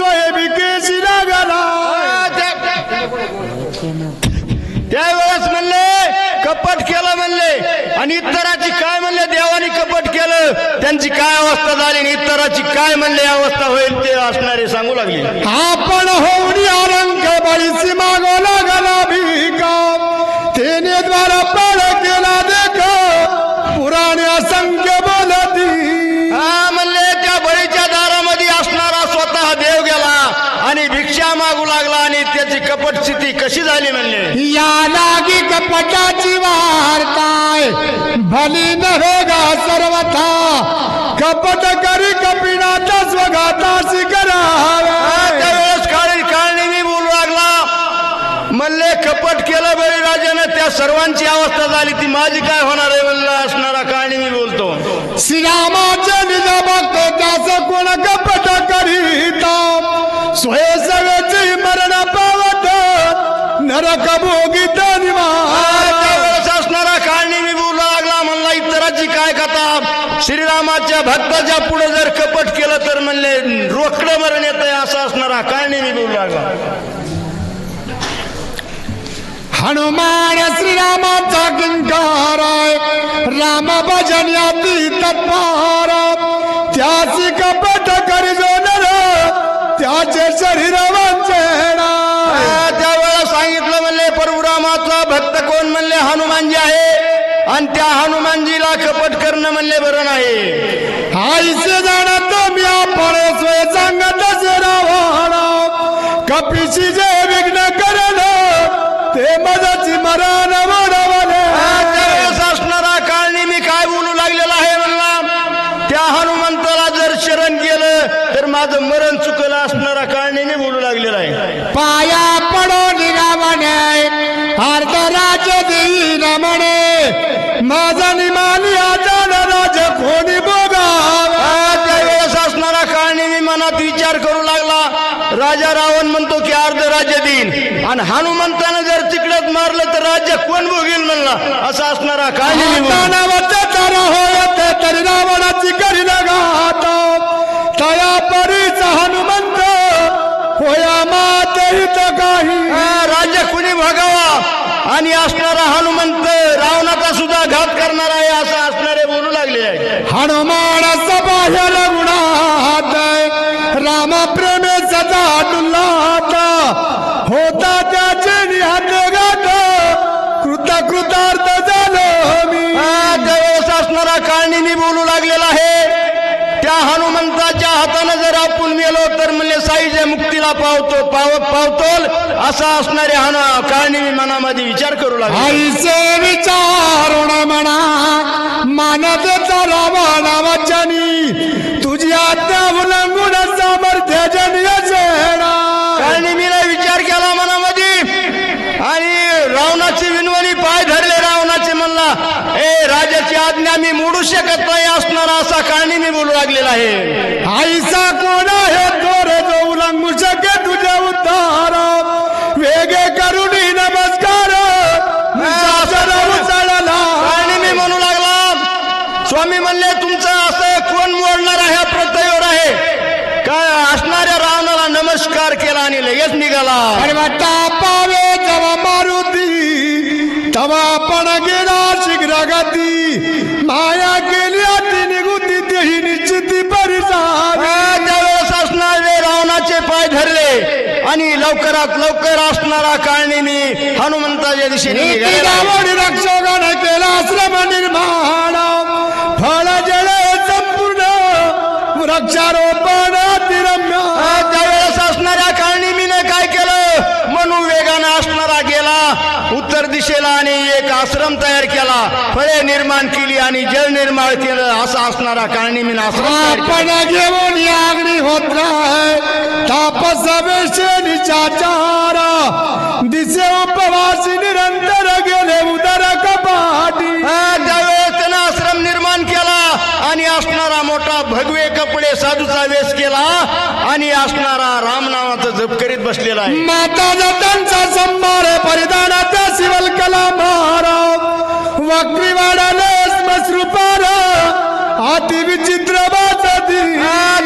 सोयबिकेशी लागला त्यावेळेस म्हणले कपट केलं म्हणले आणि इतराची काय म्हणले देवाने कपट केलं त्यांची काय अवस्था झाली आणि इतराची काय म्हणले अवस्था होईल ते असणारे सांगू लागले. आपण होऊनी आरंग बळीसी मागो लागला कशी झाली म्हणले? या लागी कपटाची वार्ताय भली न होगा सर्वथा. कपट करी कपिनाचा स्वघाताशी करावे त्यावेळेस काळी काळणी मी बोलू लागला. म्हणले कपट केलं बळीराजानं त्या सर्वांची अवस्था झाली ती माझी काय होणार आहे म्हणलं असणारा काळणी मी बोलतो. श्रीरामाचे निज भक्त त्यास कोण कपट करीता? स्वय निवार त्यावेळेस असणारा काळणी बोलू लागला म्हणला इतराची काय कथा? श्रीरामाच्या भक्ताच्या पुढे जर कपट केलं तर म्हणले रोकडं मरण येत असं असणारा काळणी बोलू लागला. हनुमान श्रीरामाचा किंकार राम भजन याती तत्पर त्याची कपट करिजो नर त्याचे शरीर वांचेना हा, त्यावेळेला सांगितलं म्हणले परशुरामाचा भक्त कोण म्हणले हनुमानजी आहे? आणि त्या हनुमानजीला कपट करणं म्हणले बरं नाही. आईसे जाणत मी आपण स्वय सांगत रावण. कपीची जे विघ्न करण ते मजाची मरण वडवले त्यावेळेस असणारा काळणी मी काय बोलू लागलेला आहे म्हणला? त्या हनुमंताला जर शरण केलं तर माझं मरण चुकलं असणारा काळणी मी बोलू लागलेला आहे. पाया पडो अर्ध राज देई रमणे माझा निमानी आजान राज कोणी हा, त्यावेळेस असणारा काळणी मी मनात विचार करू लागला. राजा रावण म्हणतो की अर्ध राज्य देईन. आणि हनुमंतानं जर तिकडत मारलं तर राज्य कोण भोगेल म्हणला. असा असणारा काळणी तर रावणाची करी घात तया परीच हनुमंत होया माते काही. हा, राज्य कुणी भोगावा? आणि असणारा हनुमंत रावणाचा सुद्धा घात करणार आहे असं असणारे बोलू लागले आहे. हनुमान सबाह्य गुणात राम प्रेमे सदा डुल्लात होता त्याचे निहात गात कृत कृतार्थ झालो मी. असणारा काळणी मी बोलू लागलेला आहे त्या हनुमंताच्या हातानं जर आपण मेलो साईच्या मुक्तीला पावतो पाव पावतोल असा असणारे हन काळणी मी मनामध्ये विचार करू लागले. आईचे विचारुण म्हणा मानत वचनी तुझी आज्ञा उल्लंघून सामर्थ्य जनिय सेना काळणी मी विचार केला मनामध्ये आणि रावणाची विनवणी पाय धरले रावणाचे म्हणला ए राजाची आज्ञा मी मोडू शकत नाही असणारा असा काळणी मी बोलू लागलेला आहे. आईचा कोण आहे? उल्लंघू शके तुझे उद्धार। वेगे करुणी नमस्कार। आणि मी म्हणू लागला स्वामी म्हणले तुमचं असं कोण मोडणार आहे? प्रत्ययोर आहे. काय असणाऱ्या रावणाला नमस्कार केला आणि लगेच निघाला. पर्वता पावे जवा मारुती तवा पण गेला शीघ्र गती माया आणि लवकरात लवकर असणारा काळणीनी हनुमंताच्या दिशेने केला आश्रम निर्माण. फळ जळे संपूर्ण वृक्षारोपण त्यावेळेस असणाऱ्या काळणीमीने काय केलं? मनू वेगानं असणारा गेला. उत्तर दिशेला आणि एक आश्रम तयार केला. फळे निर्माण केली आणि जल निर्माण केलं. असा असणारा काळणीमीन आश्रम. आपण घेऊन यागणी होत राय तापस निचाचार दिसे उपवासी निरंतर गेले उदर कपाटी त्यावेळेस त्यानं आश्रम निर्माण केला आणि असणारा भगवे कपडे साधूचा वेश केला आणि असणारा राम नावाचा जप करीत बसलेला आहे. माता जातांचा संभार परिधानाचा शिवल कला महाराव. वाकरीवाडाने स्मश्रुपार अति विचित्र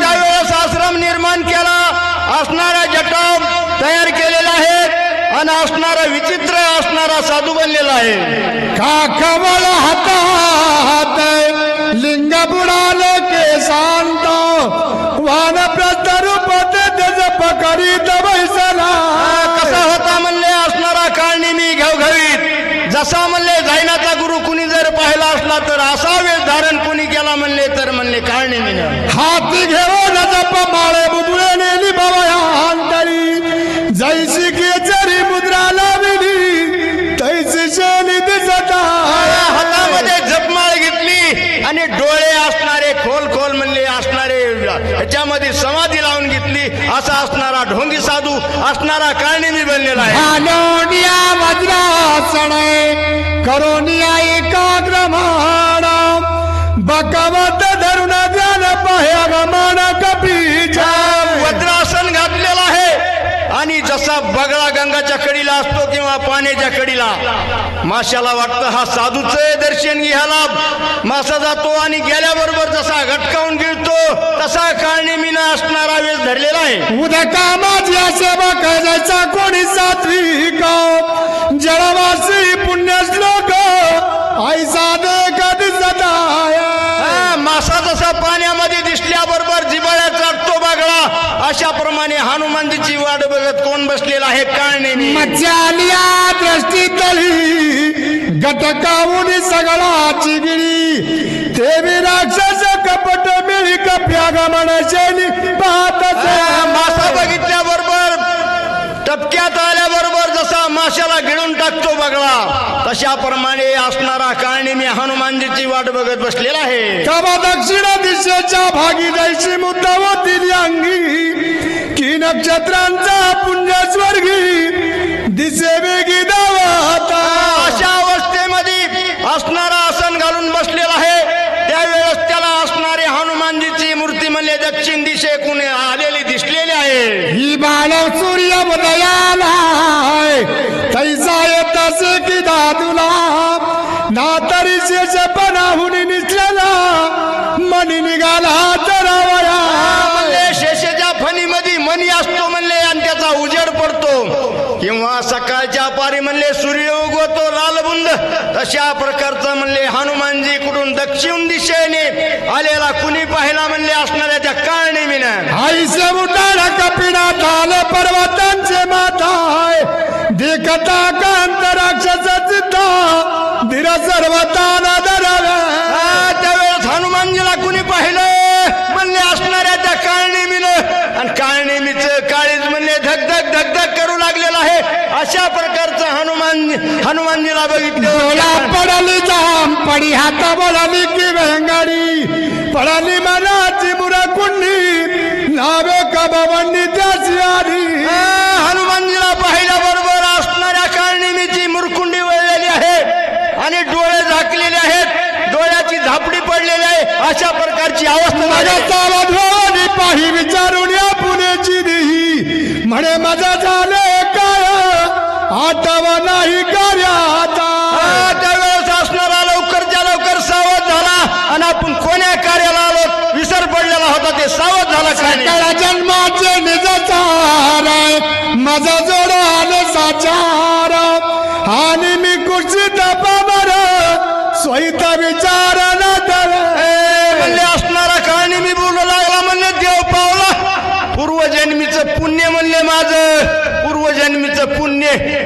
त्यावेळेस आश्रम निर्माण केला. असणाऱ्या जटा तयार केलेला आहे आणि असणारा विचित्र असणारा साधू बनलेला आहे. का कवळ हाता जसा म्हणले जायनाचा गुरु कुणी जर पाहिला असला तर असा वेळ धारण कुणी केला म्हणले तर म्हणले नेहमीनं हाती घेऊन जप माळे बुदुळे नेली भवया अंतरी जैसी केचरी मुद्रा लाविली तैसी शेली दिसत. हातामध्ये जपमाळ घेतली आणि डोळे असणारे खोल खोल म्हणले असणारे ह्याच्यामध्ये समाधी लावून घेतली. असा असणारा ढोंगी साधू असणारा काळनेमी बनलेला आहे. हालोनिया करोनिया एकाग्र मान बकावत धरुण जन पाह्या गमन कपीच्या वज्रासन घातलेला आहे. आणि जसा बगळा गंगाच्या कडीला असतो पाण्याच्या कडीला. माशाला वाटतं हा साधूच दर्शन घ्यायला. मासा जातो आणि गेल्याबरोबर जसा घटकावून गिळतो तसा काळनेमीनं असणारा वेळ धरलेला आहे. उदका माझ्या सेवा करायचा कोणी सात्विक जळवासी पुण्य श्लोक साधक बागळा अशा प्रमाणे हनुमानजीची वाट बघत कोण बसलेला आहे काळनेमी मच्छालिया दृष्टी तळी गटकावून सगळाची गिरी. ते राक्षस कपट मिळी कप्या गमन शैली पाहत मासा बघितल्याबरोबर टपक्यात आल्याबरोबर जसा माशाला गिळून टाकतो बगळा तशा प्रमाणे असणारा काळनेमी हनुमानजीची वाट बघत बसलेला आहे. कवा दक्षिण दिशेच्या भागी जैशी मुद्दा होतील अंगी. की नक्षत्रांचा पुण्य स्वर्गी दिसे वेगी दावता अशा अवस्थेमध्ये असणारा आसन घालून बसलेला आहे. त्यावेळेस त्याला असणारे हनुमानजीची मूर्ती म्हणले दक्षिण दिशेकून आलेली दिसलेली आहे. ही सूर्य उदयाला तैसा येतसे की दादुला. ना तरी शेषपणाहून निसलेला. मनी निघाला तर म्हणले शेषेच्या फणीमध्ये मनी असतो म्हणले आणि त्याचा उजेड पडतो. किंवा सकाळच्या पारी म्हणले सूर्य उगवतो लालबुंद तशा प्रकारचं म्हणले हनुमानजी कुठून दक्षिण दिशेने आलेला कुणी पाहिला म्हणले काळनेमीनं आईसे उठाडा कपिडा झाले पर्वतांचे माथाय देखता कांत राक्षस चित्ता धीर सर्वता हा, त्यावेळेस हनुमानजीला कुणी पाहिलं? म्हणले असणाऱ्या त्या काळनेमीनं आणि काळनेमीच काळीज म्हणले धगधग धगधग करू लागलेला आहे. अशा प्रकारचं हनुमान हनुमानजीला बघितलं पडली जाम पडी हात बोलाली की वेंगाडी पडाली मनाची बुरा कुंडी नावे कबाबांनी त्याची आधी हा, हनुमानजीला पाहिल्याबरोबर असणाऱ्या काळनेमीची मुरकुंडी वळलेली आहे आणि डोळे झाकलेले आहेत. डोळ्याची झापडी पडलेली आहे. अशा प्रकारची अवस्था पाही विचारून या पुण्याची देही. म्हणे मजा झाले काय? आठवा नाही कार्याचा. त्यावेळेस असणारा लवकरच्या लवकर सावध झाला. आणि आपण कोण्या कार्याला विसर पडलेला होता ते सावध झाला काय नाही. सकाळ जन्माचे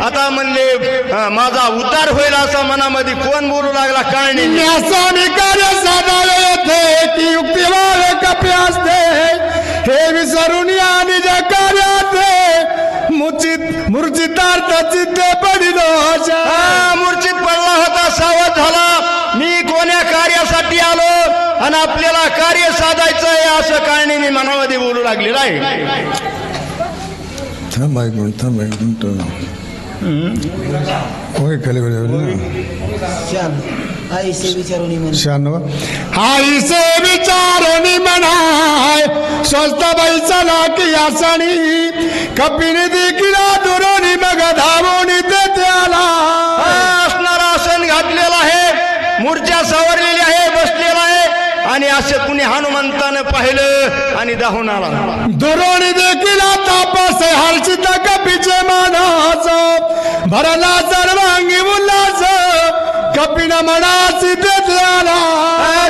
आता म्हणले माझा उद्धार होईल असं मनामध्ये कोण बोलू लागला? कहाणी न्यासाने कार्य साधावे येते की युक्तिवाद कपे असते. हे विसरून या निज कार्यात मुचित मूर्छितार्थ चित्ते पडिलो मूर्छित पडला होता सावध झाला. मी कोण्या कार्यासाठी आलो? आणि आपल्याला कार्य साधायचं आहे असं कहाणी मी मनामध्ये बोलू लागलेलं आहे थांब एक मिनिट थांब एक मिनिट होय खाली आईसे विचारून आईसे विचारून म्हणाय स्वस्त बैसला की आसणी कपिनी देखील दुरोनी मग धावून आला हा, असणारा आसन घातलेला आहे मूर्छा सावरलेली आहे बसलेला आहे आणि असं कुणी हनुमंतानं पाहिलं आणि धावून आला. दुरोणी देखील तापस हर्षित कपीचे मानास भरला सर्वांगी उल्हास कपिन मनासी तेथे आला.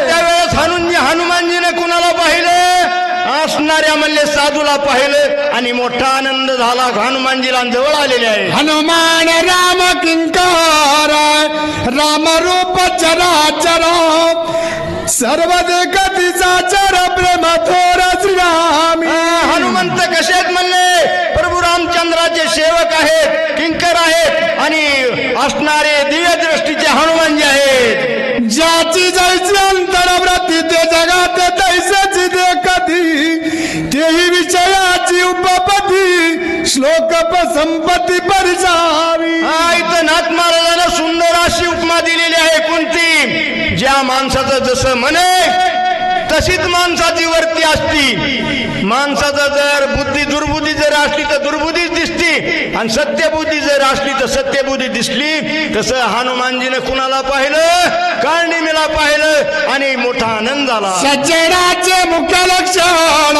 त्यावेळेस हनुजी हनुमानजीने कुणाला पाहिलं? असणाऱ्या म्हणले साधूला पाहिलं आणि मोठा आनंद झाला. हनुमानजीला जवळ आलेले आहे. हनुमान राम किंकार राम रूप चराचर सर्व देखतीचा चर प्रेम थोर श्रीरामी हनुमंत कसे आहेत म्हणले? प्रभू रामचंद्राचे सेवक आहेत किंकर आहेत आणि श्लोक संपत्ती परिसावी हा इथं नाथ महाराजांना सुंदर अशी उपमा दिलेली आहे कोणती? ज्या माणसाचं जसं म्हणे तशीच माणसाची वर्ती असती. माणसाचा जर बुद्धी दुर्बुद्धी जर असली तर दुर्बुद्धीच दिसती. आणि सत्यबुद्धी जर असली तर सत्यबुद्धी दिसली. तसं हनुमानजीने कुणाला पाहिलं? काळनिमीला पाहिलं आणि मोठा आनंद झाला सज्जनाचे मुख्य लक्षण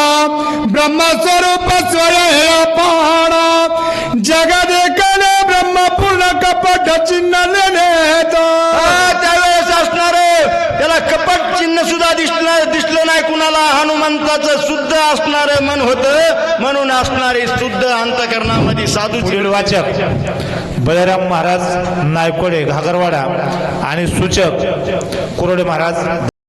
ब्रह्मस्वरूप स्वय पाण. जगदेक ब्रह्म पूर्ण कपट चिन्ह नेतो हा, त्यावेळेस असणार त्याला कपट चिन्ह सुद्धा दिसणार दिसलं नाही अंताचं शुद्ध असणार मन होतं म्हणून असणारे शुद्ध अंतकरणामध्ये साधू पुढील वाचक बळीराम महाराज नायकोडे घागरवाडा आणि सूचक कुरोडे महाराज